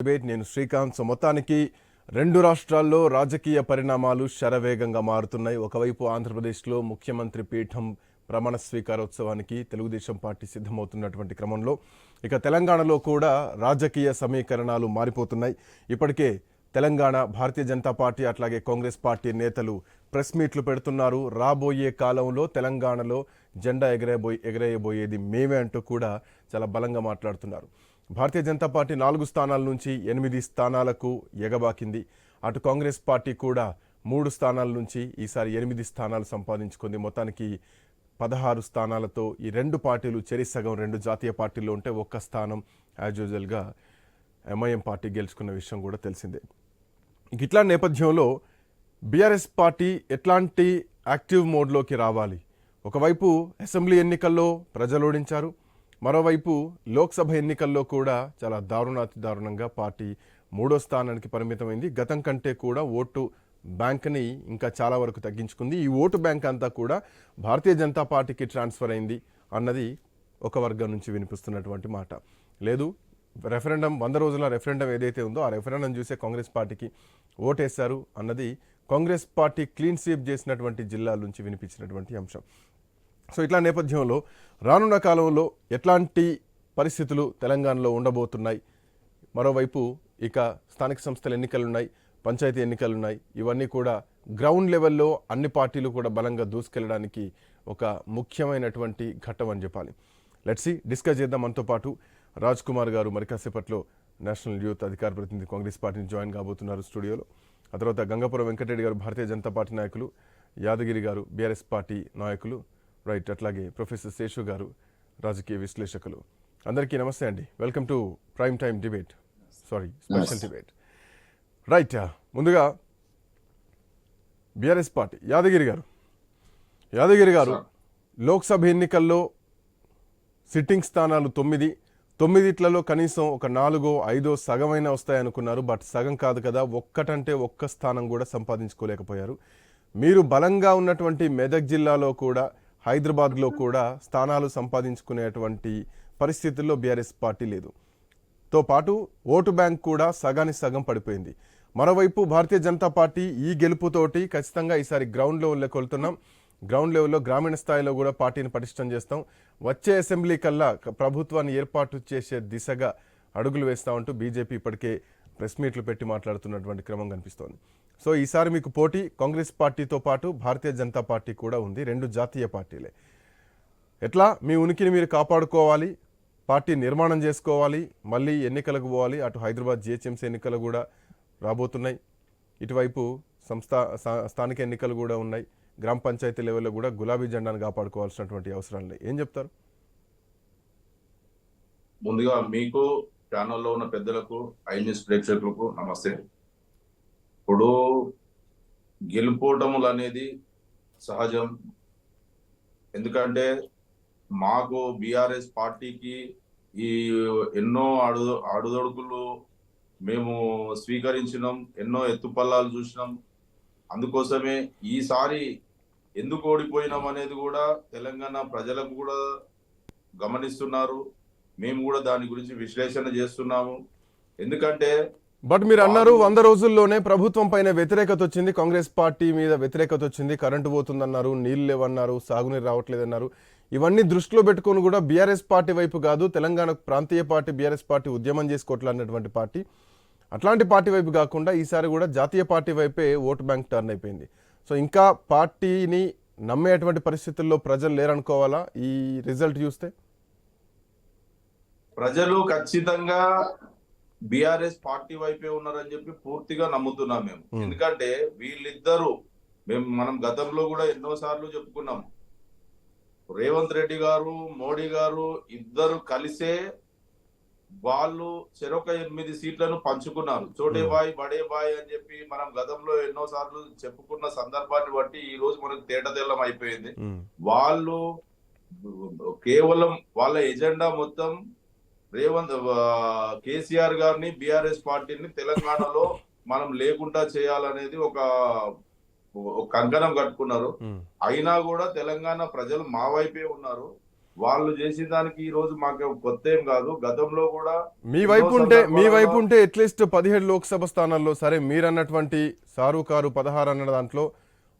Debate. నేను Srikanth. So మొత్తానికి రెండు రాష్ట్రాల్లో రాజకీయ పరిణామాలు శరవేగంగా మారుతున్నాయి. ఒకవైపు ఆంధ్రప్రదేశ్లో ముఖ్యమంత్రి పీఠం ప్రమాణ స్వీకారోత్సవానికి తెలుగుదేశం పార్టీ సిద్ధమవుతున్నటువంటి క్రమంలో. ఇక తెలంగాణలో కూడా రాజకీయ సమీకరణాలు మారిపోతున్నాయి. ఇప్పటికే తెలంగాణ భారతీయ జనతా పార్టీ అట్లాగే కాంగ్రెస్ పార్టీ నేతలు ప్రెస్ మీట్లు పెడుతున్నారు. రాబోయే కాలంలో తెలంగాణలో జెండా ఎగరేబోయే ఎగరేయబోయేది మేమే అంటూ కూడా చాలా బలంగా మాట్లాడుతున్నారు. భారతీయ జనతా పార్టీ నాలుగు స్థానాల నుంచి ఎనిమిది స్థానాలకు ఎగబాకింది. అటు కాంగ్రెస్ పార్టీ కూడా మూడు స్థానాల నుంచి ఈసారి ఎనిమిది స్థానాలు సంపాదించుకుంది. మొత్తానికి పదహారు స్థానాలతో ఈ రెండు పార్టీలు చెరి సగం రెండు జాతీయ పార్టీలు ఉంటే ఒక్క స్థానం యాజ్ యూజువల్గా ఎంఐఎం పార్టీ గెలుచుకున్న విషయం కూడా తెలిసిందే. గిట్లా ఇట్లా నేపథ్యంలో బీఆర్ఎస్ పార్టీ ఎట్లాంటి యాక్టివ్ మోడ్లోకి రావాలి? ఒకవైపు అసెంబ్లీ ఎన్నికల్లో ప్రజలు ఓడించారు మరోవైపు లోక్సభ ఎన్నికల్లో కూడా చాలా దారుణాతి దారుణంగా పార్టీ మూడో స్థానానికి పరిమితమైంది. గతం కంటే కూడా ఓటు బ్యాంక్ని ఇంకా చాలా వరకు తగ్గించుకుంది. ఈ ఓటు బ్యాంక్ అంతా కూడా భారతీయ జనతా పార్టీకి ట్రాన్స్ఫర్ అయింది అన్నది ఒక వర్గం నుంచి వినిపిస్తున్నటువంటి మాట. లేదు రెఫరెండం వంద రోజుల రెఫరెండం ఏదైతే ఉందో ఆ రెఫరెండం చూసే కాంగ్రెస్ పార్టీకి ఓటేశారు అన్నది కాంగ్రెస్ పార్టీ క్లీన్ స్వీప్ చేసినటువంటి జిల్లాల నుంచి వినిపించినటువంటి అంశం. సో ఇట్లా నేపథ్యంలో రానున్న కాలంలో ఎట్లాంటి పరిస్థితులు తెలంగాణలో ఉండబోతున్నాయి? మరోవైపు ఇక స్థానిక సంస్థల ఎన్నికలున్నాయి పంచాయతీ ఎన్నికలున్నాయి. ఇవన్నీ కూడా గ్రౌండ్ లెవెల్లో అన్ని పార్టీలు కూడా బలంగా దూసుకెళ్ళడానికి ఒక ముఖ్యమైనటువంటి ఘట్టం అని చెప్పాలి. లెట్సి డిస్కస్ చేద్దాం మనతో పాటు. రాజ్ కుమార్ గారు మరి కాసేపట్లో నేషనల్ యూత్ అధికార ప్రతినిధి కాంగ్రెస్ పార్టీని జాయిన్ కాబోతున్నారు స్టూడియోలో. ఆ తర్వాత గంగాపురం వెంకటరెడ్డి గారు భారతీయ జనతా పార్టీ నాయకులు యాదగిరి గారు బీఆర్ఎస్ పార్టీ నాయకులు రైట్ అట్లాగే ప్రొఫెసర్ శేషు గారు రాజకీయ విశ్లేషకులు. అందరికీ నమస్తే అండి. Welcome to prime time debate sorry special debate right ముందుగా బీఆర్ఎస్ పార్టీ యాదగిరి గారు. యాదగిరి గారు లోక్సభ ఎన్నికల్లో సిట్టింగ్ స్థానాలు తొమ్మిది తొమ్మిదిట్లలో కనీసం ఒక నాలుగో ఐదో సగమైన వస్తాయనుకున్నారు బట్ సగం కాదు కదా ఒక్కటంటే ఒక్క స్థానం కూడా సంపాదించుకోలేకపోయారు. మీరు బలంగా ఉన్నటువంటి మెదక్ జిల్లాలో కూడా హైదరాబాద్లో కూడా స్థానాలు సంపాదించుకునేటువంటి పరిస్థితుల్లో బీఆర్ఎస్ పార్టీ లేదు. తో పాటు ఓటు బ్యాంక్ కూడా సగానికి సగం పడిపోయింది. మరోవైపు భారతీయ జనతా పార్టీ ఈ గెలుపుతోటి ఖచ్చితంగా ఈసారి గ్రౌండ్ లెవెల్లో కొలుతున్నాం. గ్రౌండ్ లెవెల్లో గ్రామీణ స్థాయిలో కూడా పార్టీని పటిష్టం చేస్తాం. వచ్చే అసెంబ్లీ కల్లా ప్రభుత్వాన్ని ఏర్పాటు చేసే దిశగా అడుగులు వేస్తామంటూ బీజేపీ ఇప్పటికే ప్రెస్ మీట్లు పెట్టి మాట్లాడుతున్నటువంటి క్రమం కనిపిస్తోంది. సో ఈసారి మీకు పోటీ కాంగ్రెస్ పార్టీతో పాటు భారతీయ జనతా పార్టీ కూడా ఉంది. రెండు జాతీయ పార్టీలే. ఎట్లా? మీ ఉనికిని మీరు కాపాడుకోవాలి. పార్టీ నిర్మాణం చేసుకోవాలి. మళ్ళీ ఎన్నికలకు పోవాలి. అటు హైదరాబాద్ జిహెచ్ఎంసీ ఎన్నికలు కూడా రాబోతున్నాయి. ఇటువైపు సంస్థ స్థానిక ఎన్నికలు కూడా ఉన్నాయి. గ్రామ పంచాయతీ లెవెల్లో కూడా గులాబీ జెండాను కాపాడుకోవాల్సినటువంటి అవసరాలు ఏం చెప్తారు? ముందుగా మీకు ఛానల్లో ఉన్న పెద్దలకు ఐ న్యూస్ ప్రేక్షకులకు నమస్తే. ఇప్పుడు గెలుపోవటములు అనేది సహజం. ఎందుకంటే మాకు బీఆర్ఎస్ పార్టీకి ఈ ఎన్నో అడు అడుదొడుకులు మేము స్వీకరించినాం ఎన్నో ఎత్తుపల్లాలు చూసినాం. అందుకోసమే ఈసారి ఎందుకు ఓడిపోయినాం అనేది కూడా తెలంగాణ ప్రజలకు కూడా గమనిస్తున్నారు. మేము కూడా దాని గురించి విశ్లేషణ చేస్తున్నాము. ఎందుకంటే బట్ మీరు అన్నారు వంద రోజుల్లోనే ప్రభుత్వం పైన వ్యతిరేకత వచ్చింది కాంగ్రెస్ పార్టీ మీద వ్యతిరేకత వచ్చింది కరెంటు పోతుందన్నారు నీళ్ళు లేవన్నారు సాగునీరు రావట్లేదన్నారు. ఇవన్నీ దృష్టిలో పెట్టుకొని కూడా బీఆర్ఎస్ పార్టీ వైపు కాదు తెలంగాణ ప్రాంతీయ పార్టీ బీఆర్ఎస్ పార్టీ ఉద్యమం చేసుకోవట్లన్నటువంటి పార్టీ. అట్లాంటి పార్టీ వైపు కాకుండా ఈసారి కూడా జాతీయ పార్టీ వైపే ఓటు బ్యాంక్ టర్న్ అయిపోయింది. సో ఇంకా పార్టీని నమ్మేటువంటి పరిస్థితుల్లో ప్రజలు లేరనుకోవాలా? ఈ రిజల్ట్ చూస్తే? ప్రజలు ఖచ్చితంగా బీఆర్ఎస్ పార్టీ వైపే ఉన్నారని చెప్పి పూర్తిగా నమ్ముతున్నాం మేము. Hmm. ఎందుకంటే వీళ్ళిద్దరూ మేము మనం గతంలో కూడా ఎన్నో సార్లు చెప్పుకున్నాం. రేవంత్ రెడ్డి గారు మోడీ గారు ఇద్దరు కలిసే వాళ్ళు చెరొక ఎనిమిది సీట్లను పంచుకున్నారు. చోటే Hmm. బాయ్ బడే బాయ్ అని చెప్పి మనం గతంలో ఎన్నో సార్లు చెప్పుకున్న సందర్భాన్ని బట్టి ఈ రోజు మనకు తేటతెల్లం అయిపోయింది. ఉమ్, వాళ్ళు కేవలం వాళ్ళ ఎజెండా మొత్తం రేవంత్ కేసీఆర్ గారిని బీఆర్ఎస్ పార్టీని తెలంగాణలో మనం లేకుండా చేయాలనేది ఒక ఒక కంకణం కట్టుకున్నారు. అయినా కూడా తెలంగాణ ప్రజలు మా వైపే ఉన్నారు. వాళ్ళు చేసిన దానికి ఈ రోజు మాకు కొత్త ఏం కాదు. గతంలో కూడా మీ వైపు ఉంటే మీ వైపు ఉంటే అట్లీస్ట్ పదిహేడు లోక్సభ స్థానాల్లో సరే మీరన్నటువంటి సారు కారు పదహారు అన్న దాంట్లో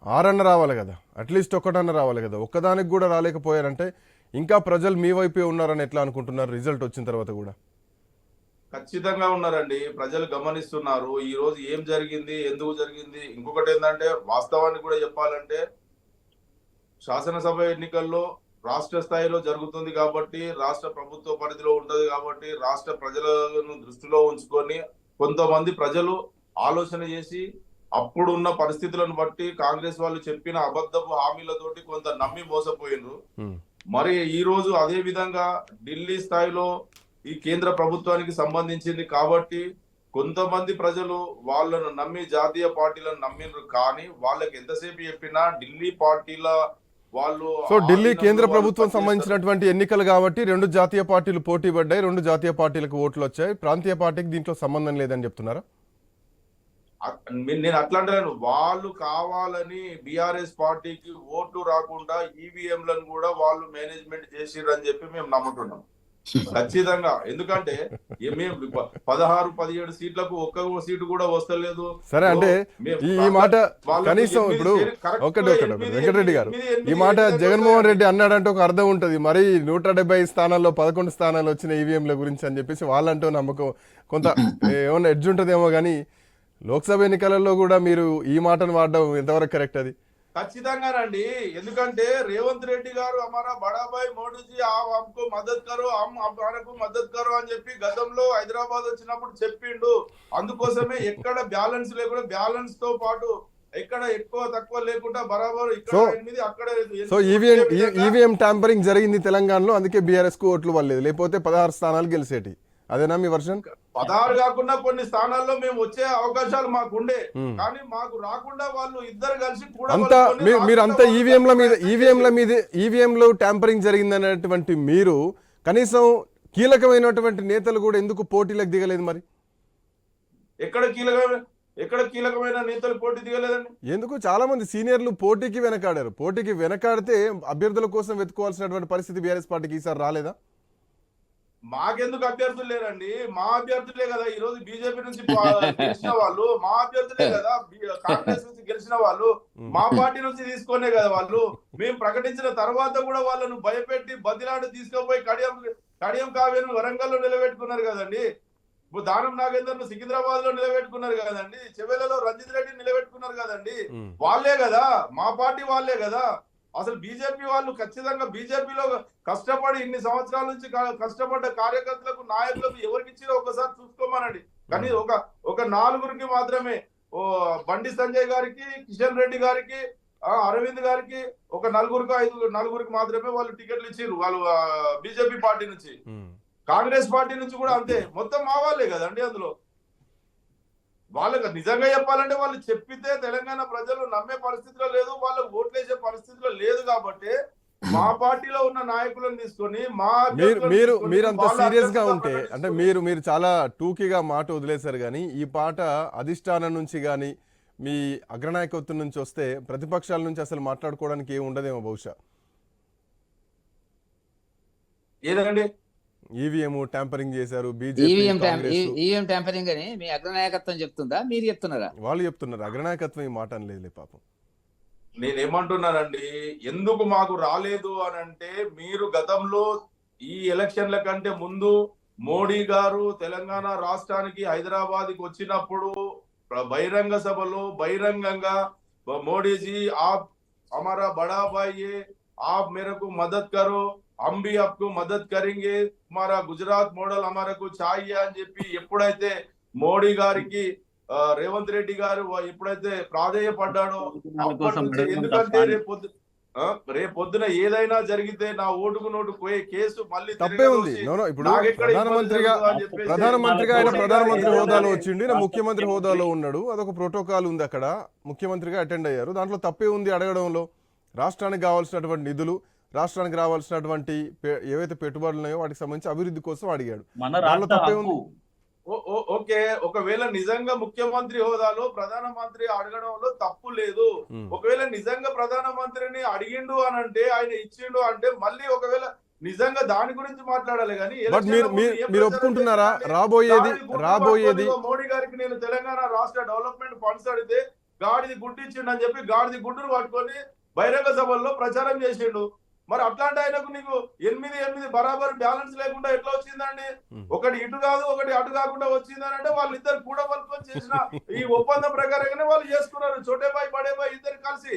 ఆరన్న రావాలి కదా. అట్లీస్ట్ ఒక్కటన్న రావాలి కదా. ఒక్కదానికి కూడా రాలేకపోయారంటే ఇంకా ప్రజలు మీ వైపే ఉన్నారని ఎట్లా అనుకుంటున్నారు? రిజల్ట్ వచ్చిన తర్వాత కూడా. ఖచ్చితంగా ఉన్నారండి. ప్రజలు గమనిస్తున్నారు. ఈ రోజు ఏం జరిగింది? ఎందుకు జరిగింది? ఇంకొకటి ఏంటంటే వాస్తవాన్ని కూడా చెప్పాలంటే శాసనసభ ఎన్నికల్లో రాష్ట్ర స్థాయిలో జరుగుతుంది కాబట్టి రాష్ట్ర ప్రభుత్వ పరిధిలో ఉంటది కాబట్టి రాష్ట్ర ప్రజలను దృష్టిలో ఉంచుకొని కొంతమంది ప్రజలు ఆలోచన చేసి అప్పుడున్న పరిస్థితులను బట్టి కాంగ్రెస్ వాళ్ళు చెప్పిన అబద్ధపు హామీలతోటి కొంత నమ్మి మోసపోయినరు. మరి ఈ రోజు అదే విధంగా ఢిల్లీ స్థాయిలో ఈ కేంద్ర ప్రభుత్వానికి సంబంధించింది కాబట్టి కొంతమంది ప్రజలు వాళ్ళను నమ్మి జాతీయ పార్టీలను నమ్మిండ్రు కానీ వాళ్ళకి ఎంతసేపు చెప్పినా ఢిల్లీ పార్టీల వాళ్ళు సో ఢిల్లీ కేంద్ర ప్రభుత్వం. సంబంధించినటువంటి ఎన్నికలు కాబట్టి రెండు జాతీయ పార్టీలు పోటీ పడ్డాయి రెండు జాతీయ పార్టీలకు ఓట్లు వచ్చాయి ప్రాంతీయ పార్టీకి దీంట్లో సంబంధం లేదని చెప్తున్నారా నేను అట్లా అంటలేను వాళ్ళు కావాలని బిఆర్ఎస్ పార్టీకి ఓట్లు రాకుండా ఈవీఎంలను కూడా వాళ్ళు మేనేజ్మెంట్ చేసిర్రు అని చెప్పి మేము నమ్ముతున్నాం. ఖచ్చితంగా. ఎందుకంటే మేము పదహారు పదిహేడు సీట్లకు ఒక్క సీటు కూడా వస్తలేదు. సరే అంటే ఈ మాట కనీసం ఇప్పుడు ఒకటి ఒకటి వెంకటరెడ్డి గారు ఈ మాట జగన్మోహన్ రెడ్డి అన్నాడంటే ఒక అర్థం ఉంటుంది. మరి నూట డెబ్బై స్థానాల్లో పదకొండు స్థానాలు వచ్చిన ఈవీఎంల గురించి అని చెప్పేసి వాళ్ళంటూ నమ్మకం కొంత ఏమన్నా ఎడ్జ్ ఉంటుందేమో కానీ లోక్సభ ఎన్నికలలో కూడా మీరు ఈ మాటను వాడడం ఎంతవరకు కరెక్ట్ అది? ఖచ్చితంగా రండి. ఎందుకంటే రేవంత్ రెడ్డి గారు అమరా బడాబాయ్ మోడీజీ ఆమెకు మద్దతు కరో ఆమెకు మద్దతు కారు అని చెప్పి గతంలో హైదరాబాద్ వచ్చినప్పుడు చెప్పిండు. అందుకోసమే ఎక్కడ బ్యాలెన్స్ లేకుండా బ్యాలెన్స్తో పాటు ఎక్కడ ఎక్కువ తక్కువ లేకుండా బరాబర్ ఇక్కడ ఎనిమిది అక్కడ సో ఈవీఎం ఈవీఎం ట్యాంపరింగ్ జరిగింది తెలంగాణలో అందుకే బీఆర్ఎస్కు ఓట్లు పడలేదు. లేకపోతే పదహారు స్థానాలు గెలిచేటి. అదేనా మీ వర్షన్? పదహారు కాకుండా కొన్ని స్థానాల్లో మేము వచ్చే అవకాశాలు మాకు ఉండే. కానీ మాకు రాకుండా వాళ్ళు ఇద్దరు కలిసి కూడా అంతా మీరు అంతా ఈవీఎంల మీద ఈవీఎంల మీద ఈవీఎంలో ట్యాంపరింగ్ జరిగిందనేటువంటి మీరు కనీసం కీలకమైనటువంటి నేతలు కూడా ఎందుకు పోటీలకు దిగలేదు మరి? ఎక్కడ కీలకమైన ఎక్కడ కీలకమైన నేతలు పోటీ దిగలేదండి? ఎందుకు? చాలా మంది సీనియర్లు పోటీకి వెనకాడారు. పోటీకి వెనకాడితే అభ్యర్థుల కోసం వెతుకోవాల్సినటువంటి పరిస్థితి బీఆర్ఎస్ పార్టీకి ఈసారి రాలేదా? మాకెందుకు అభ్యర్థులు లేరండి? మా అభ్యర్థులే కదా ఈ రోజు బీజేపీ నుంచి గెలిచిన వాళ్ళు. మా అభ్యర్థులే కదా కాంగ్రెస్ నుంచి గెలిచిన వాళ్ళు. మా పార్టీ నుంచి తీసుకునే కదా వాళ్ళు. మేము ప్రకటించిన తర్వాత కూడా వాళ్ళను భయపెట్టి బదిలాడు తీసుకుపోయి కడియం కడియం కావ్యను వరంగల్లో నిలబెట్టుకున్నారు కదండి. ఇప్పుడు దానం నాగేందర్ సికింద్రాబాద్లో నిలబెట్టుకున్నారు కదండి. చెవెలలో రంజిత్ రెడ్డి నిలబెట్టుకున్నారు కదండి. వాళ్ళే కదా మా పార్టీ వాళ్ళే కదా. అసలు బీజేపీ వాళ్ళు ఖచ్చితంగా బీజేపీలో కష్టపడి ఇన్ని సంవత్సరాల నుంచి కష్టపడ్డ కార్యకర్తలకు నాయకులకు ఎవరికి ఇచ్చిరో ఒకసారి చూసుకోమనండి. కానీ ఒక ఒక నాలుగురికి మాత్రమే. ఓ బండి సంజయ్ గారికి కిషన్ రెడ్డి గారికి అరవింద్ గారికి ఒక నలుగురికి ఐదు నలుగురికి మాత్రమే వాళ్ళు టికెట్లు ఇచ్చిర్రు వాళ్ళు బీజేపీ పార్టీ నుంచి. కాంగ్రెస్ పార్టీ నుంచి కూడా అంతే. మొత్తం మా వాళ్ళే కదండి అందులో. వాళ్ళకి నిజంగా చెప్పాలంటే వాళ్ళు చెప్పితే తెలంగాణ ప్రజలు నమ్మే పరిస్థితిలో లేదు వాళ్ళకి ఓట్లేసే పరిస్థితిలో లేదు కాబట్టి మా పార్టీలో ఉన్న నాయకులను తీసుకొని మా మీరు మీరు అంత సీరియస్గా ఉంటే అంటే మీరు మీరు చాలా టూకీగా మాట వదిలేశారు కానీ ఈ పాట అధిష్టానం నుంచి కానీ మీ అగ్రనాయకత్వం నుంచి వస్తే ప్రతిపక్షాల నుంచి అసలు మాట్లాడుకోవడానికి ఏమి ఉండదేమో బహుశా? ఏదండి? ఈవీఎం ట్యాంపరింగ్ చేశారు ఈవీఎం ట్యాంపరింగ్ e- అని మీ అగ్రనాయకత్వం చెప్తుందా? మీరు చెప్తున్నారా? వాళ్ళు చెప్తున్నారు అగ్రనాయకత్వం ఈ మాట అనలేదు పాపం. నేనేమంటున్నానండి ఎందుకు మాకు రాలేదు అని అంటే మీరు గతంలో ఈ ఎలక్షన్ల కంటే ముందు మోడీ గారు తెలంగాణ రాష్ట్రానికి హైదరాబాద్కి వచ్చినప్పుడు బహిరంగ సభలో బహిరంగంగా మోడీజీ ఆప్ అమరా బడాబాయి ఆప్ మేరకు మదత్ కరో आप मेरे को मदद करो हम भी आपको मदद करेंगे हमारा గుజరాత్ మోడల్ हमारे को चाहिए అని చెప్పి ఎప్పుడైతే మోడీ గారికి ఆ, రేవంత్ రెడ్డి గారు ఎప్పుడైతే ప్రాధేయపడ్డాడో అప్పటి నుంచి ఎందుకంటే రేపు పొద్దు ఆ, రేపు పొద్దున ఏదైనా జరిగితే నా ఓటుకు నోటు పోయే కేసు మళ్ళీ తప్పే ఉంది తిరగదోసి నో నో ఇప్పుడు నాకెక్కడ ఇబ్బంది ప్రధానమంత్రిగా జరుగుతుందో అని చెప్పేసి ప్రధానమంత్రిగా ఆయన మోడీ గారు ప్రధానమంత్రి ఏదైనా హోదాలో కానీ వచ్చిండు ఈయన ముఖ్యమంత్రి హోదాలో ఉన్నాడు అదొక ప్రోటోకాల్ ఉంది అక్కడ ముఖ్యమంత్రిగా అటెండ్ అయ్యారు దాంట్లో తప్పే ఉంది అడగడంలో రాష్ట్రానికి కావాల్సినటువంటి నిధులు రాష్ట్రానికి రావాల్సినటువంటి ఏవైతే పెట్టుబడులు ఉన్నాయో వాటికి సంబంధించి అభివృద్ధి కోసం అడిగాడు. దానిలో ఓకే. ఒకవేళ నిజంగా ముఖ్యమంత్రి హోదాలో ప్రధానమంత్రి అడగడంలో తప్పు లేదు. ఒకవేళ నిజంగా ప్రధానమంత్రిని అడిగిండు అని అంటే ఆయన ఇచ్చిండు అంటే మళ్ళీ ఒకవేళ నిజంగా దాని గురించి మాట్లాడాలి కానీ బట్ మీరు మీరు మీరు ఒప్పుకుంటున్నారా? రాబోయేది రాబోయేది మోడీ గారికి నేను తెలంగాణ రాష్ట్ర డెవలప్మెంట్ ఫండ్స్ అడిగితే గాడిది గుడ్డు ఇచ్చిండు అని చెప్పి గాడిది గుడ్డును పట్టుకొని బహిరంగ సభల్లో ప్రచారం చేసిండు. మరి అట్లాంటి ఆయనకు నీకు ఎనిమిది ఎనిమిది బరాబర్ బ్యాలెన్స్ లేకుండా ఎట్లా వచ్చిందండి. ఒకటి ఇటు కాదు ఒకటి అటు కాకుండా వచ్చిందని అంటే వాళ్ళిద్దరు కూడా పలుకొని చేసిన ఈ ఒప్పందం ప్రకారంగానే వాళ్ళు చేసుకున్నారు చోటేబాయి బడేబాయి ఇద్దరు కలిసి